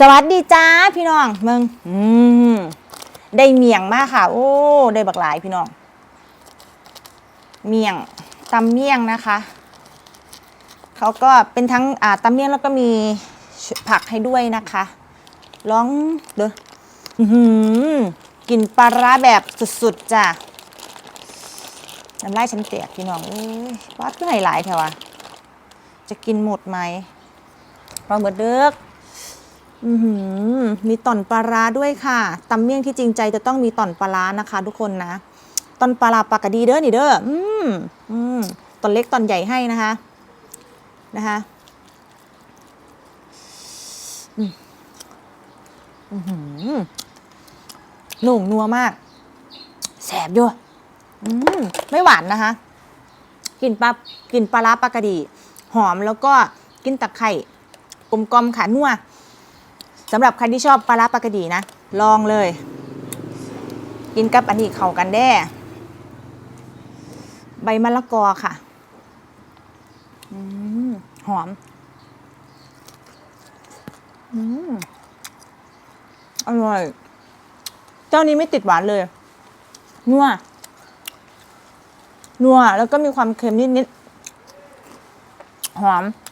สวัสดีจ้าพี่น้องมืองอืมได้เมียงมากค่ะ โอ้ ได้บักหลายพี่น้อง เมียงตำเมี่ยงนะคะเขาก็เป็นทั้งอ่าตำเมี่ยงแล้วก็มีผักให้ด้วยนะคะ ลองเด้ออื้อหือกินปลาร้าแบบสุดๆจ้ะน้ำลายฉันแตกพี่น้องเอ้ยวัดก็ไหหลายแถวะจะกินหมดไหมปลาหมึกเด้อ มีต่อนปลาร้าด้วยค่ะตำเมี่ยงที่จริงใจจะต้องมีต่อนปลาร้านะคะ ทุกคนนะตอนปลาร้าปลากระดีเด้อนี่เด้ออืมอืมตอนเล็กตอนใหญ่ให้นะคะ นะคะอืมหนุ่มนัวมาก แสบด้วยอืมไม่หวานนะคะกลิ่นปลากลิ่นปลาร้าปลากระดี หอมแล้วก็กินตะไคร่กลมกลมๆค่ะนัว สำหรับใครที่ชอบปลาร้าปลากระดีนะ ลองเลย กินกับอันนี้เข้ากันแด้ใบมะละกอค่ะอมหอมอมอร่อย เจ้านี้ไม่ติดหวานเลย นัว นัว แล้วก็มีความเค็มนิดๆ หอม อืม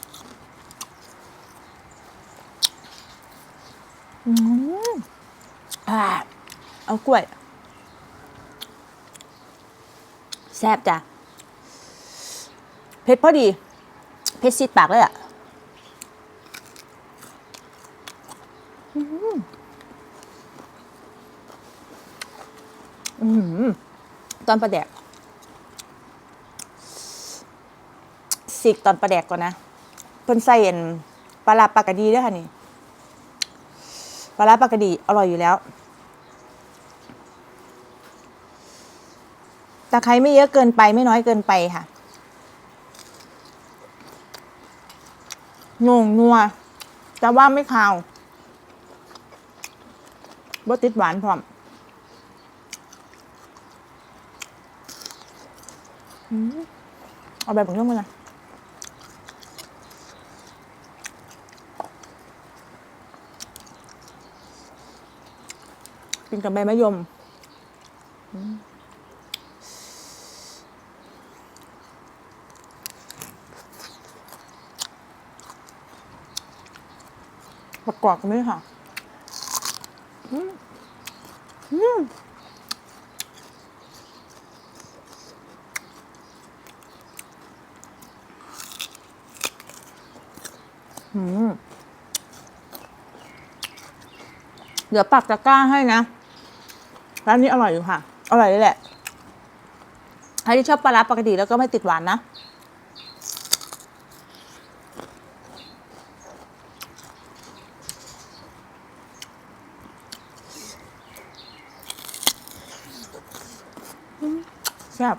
อ่า เอากล้วย แซ่บจ้ะ เผ็ดพอดี เผ็ดซีดปากเลยอะอืมอืมตอนประแดกสิกตอนประแดกก่อนนะเพิ่นใส่เอ็นปลาร้าปลากระดีด้วยค่ะนี่ ปลาร้าปลากระดีอร่อยอยู่แล้วตะไคร้ไม่เยอะเกินไปไม่น้อยเกินไปค่ะงงนัวแต่ว่าไม่คาวบ่ติดหวานพร้อมอืมเอาแบบผมต้องมาเล กินกับใบมะยมประกอบกันไหมค่ะอืมอืมเดี๋ยวปักตะกร้าให้นะ ร้านนี้อร่อยอยู่ค่ะ อร่อยเลยแหละ ใครที่ชอบปลาร้าปกติแล้วก็ไม่ติดหวานนะ แซ่บ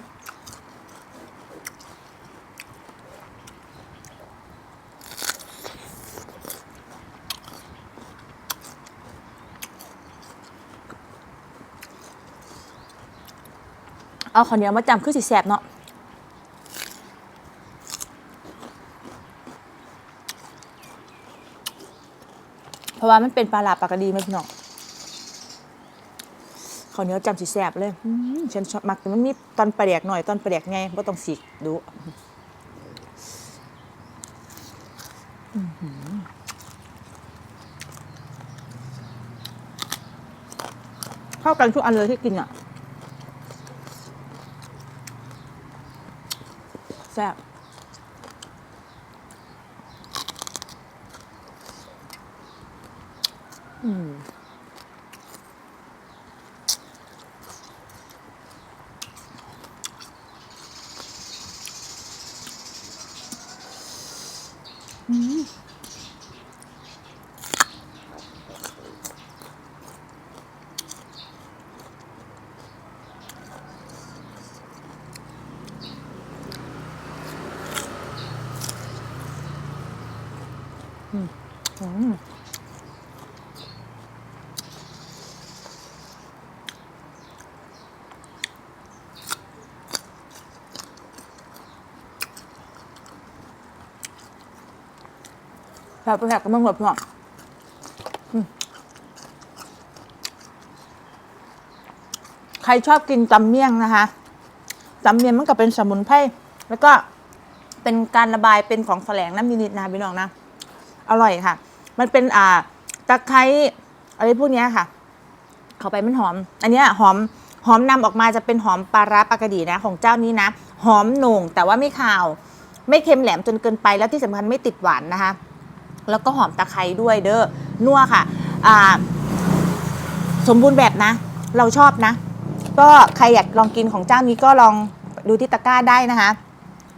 เอาข้าวเหนียวมาจำคือสิแซ่บเนาะเพราะว่ามันเป็นปลาหลาปลากระดีไหมพี่น้องข้าวเหนียวจำสิแซ่บเลยฉันชอบมักแต่มันมีตอนปลาแดกหน่อยตอนปลาแดกไงก็ต้องสีดูเข้ากันทุกอันเลยที่กินอะ แซ่บอืมอืม แบบแผลก็มันหมดเพื่อนใครชอบกินตำเมี่ยงนะคะตำเมี่ยงมันก็เป็นสมุนไพรแล้วก็เป็นการระบายเป็นของแสลงน้ำนิดๆนะพี่น้องนะ อร่อยค่ะ มันเป็นอ่าตะไคร้อะไรพวกเนี้ยค่ะ เข้าไปมันหอม อันนี้หอมหอมนำออกมาจะเป็นหอมปลาร้าปลากระดีนะของเจ้านี้นะ หอมโหน่งแต่ว่าไม่คาว ไม่เค็มแหลมจนเกินไปแล้วที่สำคัญไม่ติดหวานนะคะ แล้วก็หอมตะไคร้ด้วยเด้อนัวค่ะอ่าสมบูรณ์แบบนะ เราชอบนะ ก็ใครอยากลองกินของเจ้านี้ก็ลองดูที่ตะกร้าได้นะคะ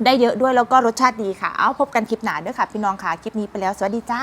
ได้เยอะด้วยแล้วก็รสชาติดีค่ะ เอาพบกันคลิปหนาเด้อค่ะ พี่น้องค่ะ คลิปนี้ไปแล้ว สวัสดีจ้า